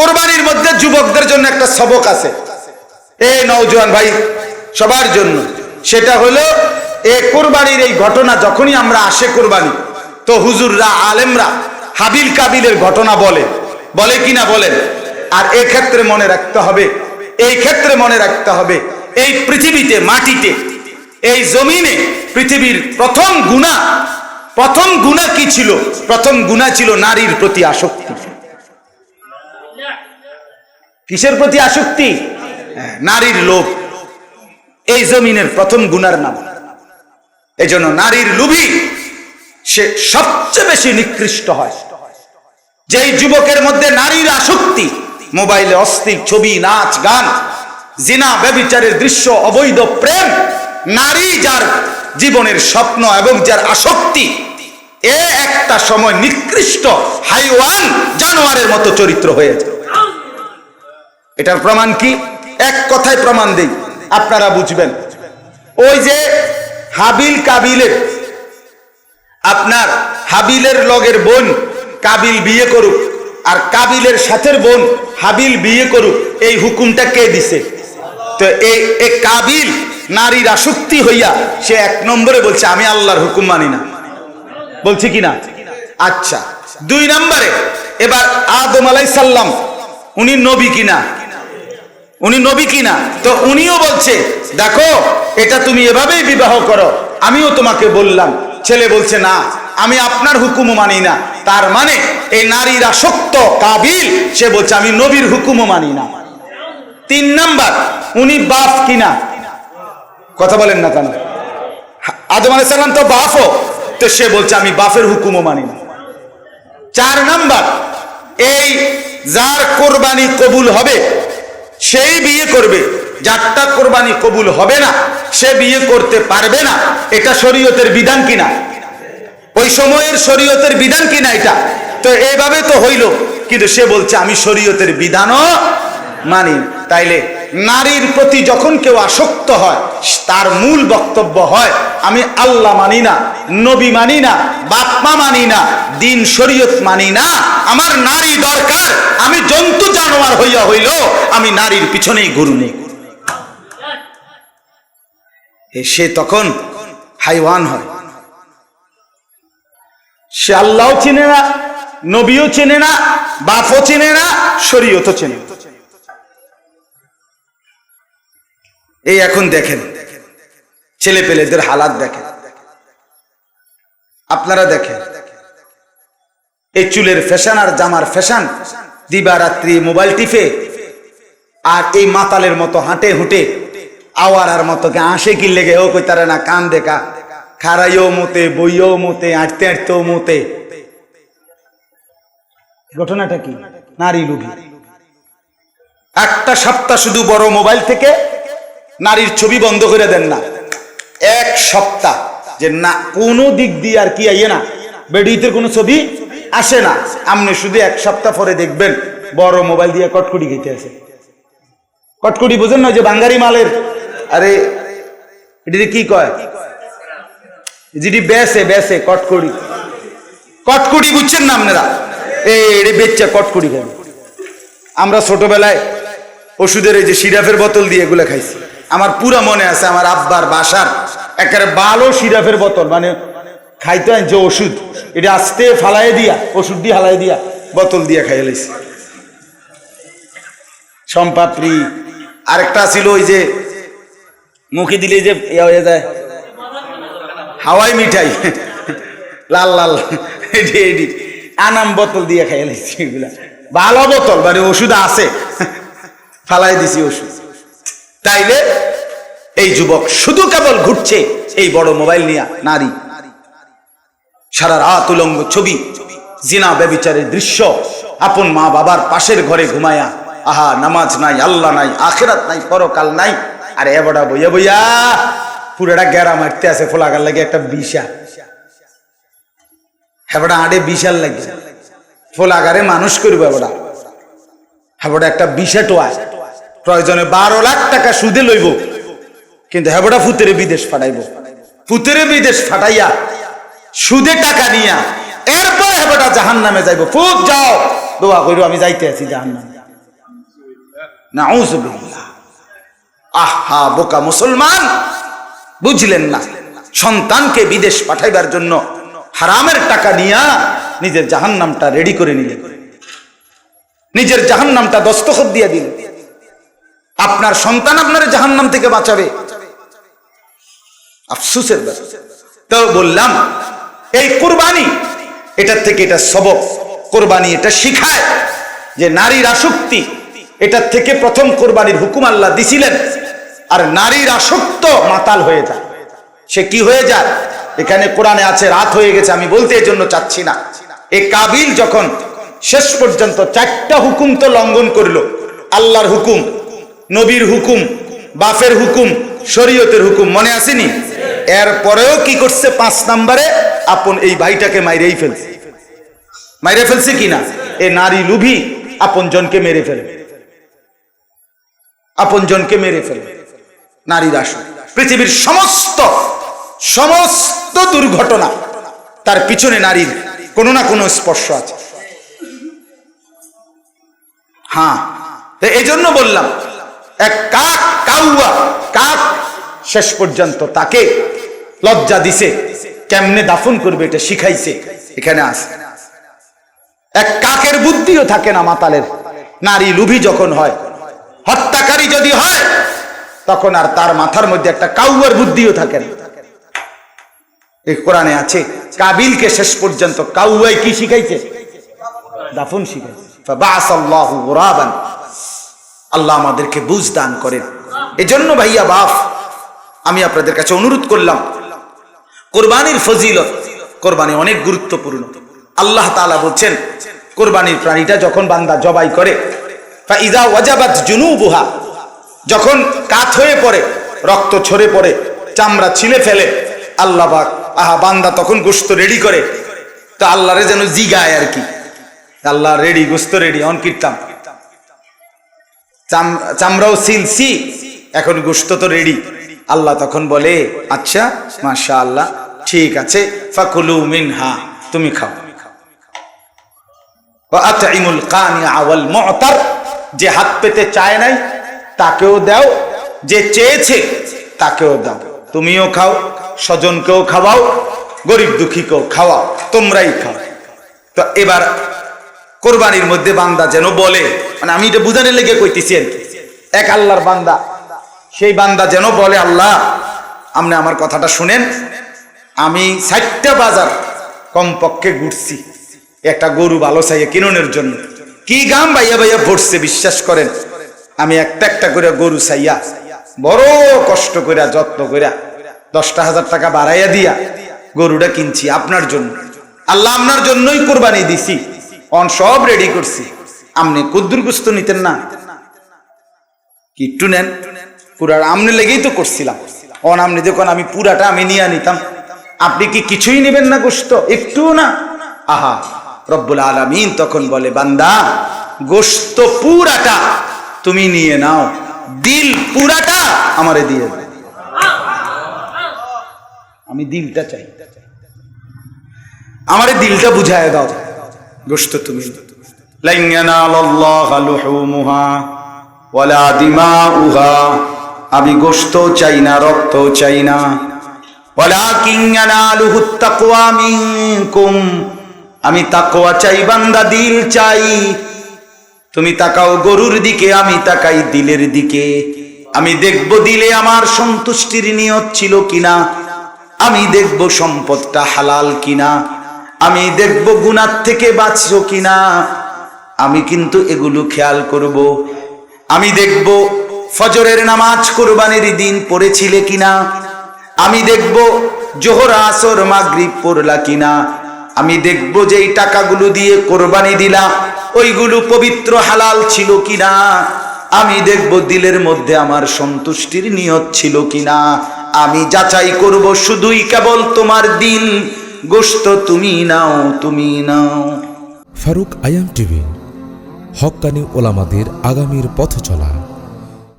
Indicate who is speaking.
Speaker 1: কোরবানির মধ্যে যুবকদের জন্য একটা সবক আছে। এ নওজোয়ান ভাই, সবার জন্য। সেটা হলো, এ কোরবানির এই ঘটনা যখনই আমরা আসে কোরবানি, তো হুজুররা, আলেমরা হাবিল কাবিলের ঘটনা বলে। বলে কিনা বলেন? আর ক্ষেত্রে মনে রাখতে হবে, এই ক্ষেত্রে মনে রাখতে হবে, এই পৃথিবীতে, মাটিতে, এই জমিনে পৃথিবীর প্রথম গুণা প্রথম গুণা কি ছিল? প্রথম গুণা ছিল নারীর প্রতি আসক্তি। কিসের প্রতি আসক্তি? হ্যাঁ, নারীর লোভ। এই জমিনের প্রথম গুনার নাম। এজন্য নারীর লুভি সে সবচেয়ে বেশি নিকৃষ্ট হয়। যেই যুবকের মধ্যে নারীর আসক্তি মোবাইলে অস্থির ছবি নাচ গান জিনা ব্যবিচারের দৃশ্য অবৈধ প্রেম নারী যার জীবনের স্বপ্ন এবং যার আসক্তি এ একটা সময় নিকৃষ্ট হাইওয়ান জানোয়ারের মতো চরিত্র হয়েছে এটার প্রমাণ কি? এক কথায় প্রমাণ দেই, আপনারা বুঝবেন। ওই যে হাবিল কাবিলের, আপনার হাবিলের লগের বোন কাবিল বিয়ে করুক, আর কাবিলের সাথের বোন হাবিল বিয়ে করুক, এই হুকুমটা কে দিছে? তো এই কাবিল নারীর আসক্তি হইয়া সে এক নম্বরে বলছে, আমি আল্লাহর হুকুম মানি না। বলছি কি না? আচ্ছা দুই নম্বরে, এবার আদম আলাই সাল্লাম উনি নবী কিনা উনি নবী কিনা? তো উনিও বলছে, দেখো, এটা তুমি এভাবেই বিবাহ করো। আমিও তোমাকে বললাম। ছেলে বলছে, না, আমি আপনার হুকুমও মানি না। তার মানে এই নারীর আসক্ত কাবিল, সে বলছে, আমি নবীর হুকুমও মানি না। তিন নাম্বার, উনি বাপ কিনা? কথা বলেন না কেন? আদম আলাইসাল্লাম তো বাফও, তো সে বলছে, আমি বাফের হুকুমও মানি না। চার নাম্বার, এই যার কোরবানি কবুল হবে সেই বিয়ে করবে যারটা কোরবানি কবুল হবে না, সে বিয়ে করতে পারবে না, এটা শরীয়তের বিধান কিনা? ওই সময়ের শরীয়তের বিধান কিনা এটা? তো এইভাবে তো হইল, কিন্তু সে বলছে, আমি শরীয়তের বিধানও মানি। তাইলে নারীর প্রতি যখন কেউ আসক্ত হয়, তার মূল বক্তব্য হয়, আমি আল্লাহ মানি না, নবী মানি না, বাপমা মানি না, দিন শরীয়ত মানি না, আমার নারী দরকার, আমি জন্তু জানোয়ার হইয়া হইল, আমি নারীর পিছনেই গরু নেই সে তখন হাইওয়ান হয় সে আল্লাহও চিনে না, নবীও চেনে না, বাপও চেনে না, শরীয়তও চেনে না। এই এখন দেখেন ছেলে পেলেদের হালাত দেখেন। আপনারা দেখেন, এই চুলের ফ্যাশন আর জামার ফ্যাশন, দিবারাত্রি মোবাইল টিপে, আর এই মাতালের মতো হাঁটে হুটে, আওয়ারার মতো আঁশে কি লেগে, ও কই তারা না কান দেখা খারাইও মতে, বইও মতে, আঁটতে আঁটতেও মতে। ঘটনাটা কি? নারী লুভি একটা সপ্তাহ শুধু বড় মোবাইল থেকে নারীর ছবি বন্ধ করে দেন না। এক সপ্তাহ যে না, কোনো দিক দিয়ে আর কি আইয়ে না। বেডিতে কোনো ছবি আসে না। আপনি শুধু এক সপ্তাহ পরে দেখবেন, বড় মোবাইল দিয়ে কটকুটি খেতে আছে। কটকুটি বুঝেন না যে বাঙ্গারি মালের? আরে এটিতে কি কয়? যেটি বেসে বেসে কটকুড়ি কটকুড়ি বুঝছেন না আপনারা? এই, এটি বেচ্চা কটকুড়ি খাই আমরা ছোটবেলায় ওষুধের এই যে সিরাফের বোতল দিয়ে এগুলো খাইছি। আমার পুরা মনে আছে, আমার আব্বার বাসার একেবারে ভালো সিরাফের বোতল মানে খাইতে যে ওষুধ। এটা আস্তে ফালাই দিয়া, ওষুধ দিয়ে হালাই দিয়া বোতল দিয়ে খাইয়ে লাইছি। সম্পাপড়ি আরেকটা ছিল ওই যে মুখে দিলে যে হয়ে যায়, হাওয়াই মিঠাই, লাল লাল এডি এডি আনাম বোতল দিয়ে খাইয়ে লাইছি এগুলা। ভালো বোতল মানে ওষুধ আছে, ফালাই দিছি ওষুধ। তাইলে এই যুবক শুধু কেবল ঘুরছে এই বড় মোবাইল নিয়ে নারী। সারা রাত উলঙ্গ ছবি, জিনা ব্যবিচারের দৃশ্য, আপন মা বাবার পাশের ঘরে ঘুমায়া, আহা, নামাজ নাই, আল্লাহ নাই, আখেরাত নাই, পরকাল নাই, আর এবড়া বইয়া বইয়া পুরাটা গেরা মারতে আছে ফোলাগার লাগে একটা বিশা। হেবড়া আড়ে বিশাল লাগে। ফোলাগারে মানুষ করবে এবড়া হেবড়া একটা বিশা টোয়ায়। প্রয়োজনে বারো লাখ টাকা সুদে লইব। কিন্তু হেবড়া ফুতেরে বিদেশ ফাটাইব ফুতেরে বিদেশ ফাটাইয়া সুদে টাকা নিয়া এরপর হেবড়া জাহান নামে যাইব। ফুক, যাও। দোয়া কইরো, আমি যাইতে আছি জাহান নামে আহা, বোকা মুসলমান। বুঝলেন না, সন্তানকে বিদেশ পাঠাইবার জন্য হারামের টাকা নিয়া নিজের জাহান্নামটা রেডি করে নিলেন। নিজের জাহান্নামটা দস্তখত দিয়ে দিল আপনার সন্তান আপনার জাহান্নাম থেকে বাঁচাবে। আফসুসের তো বললাম, এই কোরবানি, এটার থেকে এটা সবক। কোরবানি এটা শিখায় যে নারীর আসক্তি, এটার থেকে প্রথম কোরবানির হুকুম আল্লাহ দিছিলেন। আর নারীর আসক্ত মাতাল হয়ে যায়। সে কি হয়ে যায়? এখানে কোরআনে আছে, রাত হয়ে গেছে, আমি বলতে এই জন্য চাচ্ছি না। এ কাবিল যখন শেষ পর্যন্ত চারটা হুকুম তো লঙ্ঘন করল, আল্লাহর হুকুম নবীর হুকুম বাফের হুকুম, শরীয়তের হুকুম মনে আসেনি? এরপরেও কি করছে পাঁচ নাম্বারে? আপন এই ভাইটাকে মাইরেই ফেলছে। মাইরে ফেলছে কিনা এ নারী লুভি আপন জনকে মেরে ফেলে। আপন জনকে মেরে ফেলে। নারী আসন পৃথিবীর সমস্ত সমস্ত দুর্ঘটনা তার পিছনে নারীর কোনো না কোনো স্পর্শ আছে। হ্যাঁ এই জন্য বললাম এক কাক কাউয়া, কাক শেষ পর্যন্ত তাকে লজ্জা দিছে, কেমনে দাফন করবে এটা শিখাইছে, এখানে আছে। এক কাকের বুদ্ধিও থাকে না মাতালের, নারী লুভি যখন হয়, হত্যাকারী যদি হয়, তখন আর তার মাথার মধ্যে একটা কাউয়ার বুদ্ধিও থাকে না। এই কোরআনে আছে, কাবিলকে শেষ পর্যন্ত কাউয়াই কি শিখাইছে? দাফন শিখাইছে। আল্লাহ আমাদেরকে বুঝ দান করেন। এজন্য ভাইয়া বাপ, আমি আপনাদের কাছে অনুরোধ করলাম, কোরবানির ফজিলত, কোরবানি অনেক গুরুত্বপূর্ণ। আল্লাহ তাআলা বলছেন, কোরবানির প্রাণীটা যখন বান্দা জবাই করে, ফাইদা ওয়াজাবাত জুনুবুহা, যখন কাত হয়ে পড়ে, রক্ত ছড়ে পড়ে, চামড়া ছিলে ফেলে, আল্লাহ আহা, বান্দা তখন গোস্ত রেডি করে। তো আল্লাহরে যেন জিগায় আর কি। আল্লাহ রেডি, গোস্ত রেডি, অন কীর্তাম চামড়াও সিলসি, এখন গোস্ত তো রেডি। আল্লাহ তখন বলে আচ্ছা মাশা আল্লাহ ঠিক আছে, ফাকুলু মিনহা, তুমি খাও। যে হাত পেতে চায় নাই, তাকেও দাও, যে চেয়েছে, তাকেও দাও। তুমিও খাও, স্বজনকেও খাওয়াও, গরিব দুঃখীকেও খাওয়াও, তোমরাই খাও। তো এবার কোরবানির মধ্যে বান্দা যেন বলে। মানে আমি এটা বুঝানোর লেগে কইতেছি আর কি। এক আল্লাহর বান্দা, সেই বান্দা যেন বলে, আল্লাহ, আপনি আমার কথাটা শুনেন। আমি ষাটটা বাজার কমপক্ষে ঘুরছি। একটা গরু ভালো চাইয়ে কিননের জন্য। কি গাম ভাইয়া ভাইয়া ভরছে, বিশ্বাস করেন? আমি একটা একটা করে গরু চাইয়া, বড় কষ্ট কইরা, যত্ন কইরা, দশটা হাজার টাকা বাড়াইয়া দিয়া গরুটা কিনছি আপনার জন্য। আল্লাহ আপনার জন্যই কোরবানি দিছি। অন সব রেডি করছি। আপনি কুদ্দুর গুস্ত নিতেন না। কি একটু নেন। পুরা আমনে লেগেই তো করছিলাম। অন আমনি যখন আমি পুরাটা আমি নিয়ে নিতাম। আপনি কি কিছুই নেবেন না গোস্ত? একটু না। আহা, রব্বুল আলামিন তখন বলে, বান্দা, গোস্ত পুরাটা তুমি নিয়ে নাও। দিল পুরাটা আমারে দিয়ে আমি দিলটা চাই। আমারে দিলটা বুঝায় দাও। আমি গোস্ত চাই না রক্ত চাই না। আমি তাকওয়া চাই, বান্দা দিল চাই। তুমি তাকাও গরুর দিকে, আমি তাকাই দিলের দিকে। আমি দেখব দিলে আমার সন্তুষ্টির নিয়ত ছিল কিনা। আমি দেখব সম্পদটা হালাল কিনা। আমি দেখব গুনার থেকে বাঁচছো কিনা। আমি কিন্তু এগুলো খেয়াল করব। আমি দেখব ফজরের নামাজ কোরবানির দিন পড়েছিলে কিনা। আমি দেখব জোহর আসর মাগরিব পড়লা কিনা। আমি দেখব যে এই টাকাগুলো দিয়ে কোরবানি দিলা, ওইগুলো পবিত্র হালাল ছিল কিনা। আমি দেখব দিলের মধ্যে আমার সন্তুষ্টির নিয়ত ছিল কিনা। আমি যাচাই করব শুধুই কেবল তোমার দিল গোস্ত তুমি নাও তুমি নাও।
Speaker 2: ফারুক আয়াম টিভি হকানি ওলামাদের আগামীর পথ চলা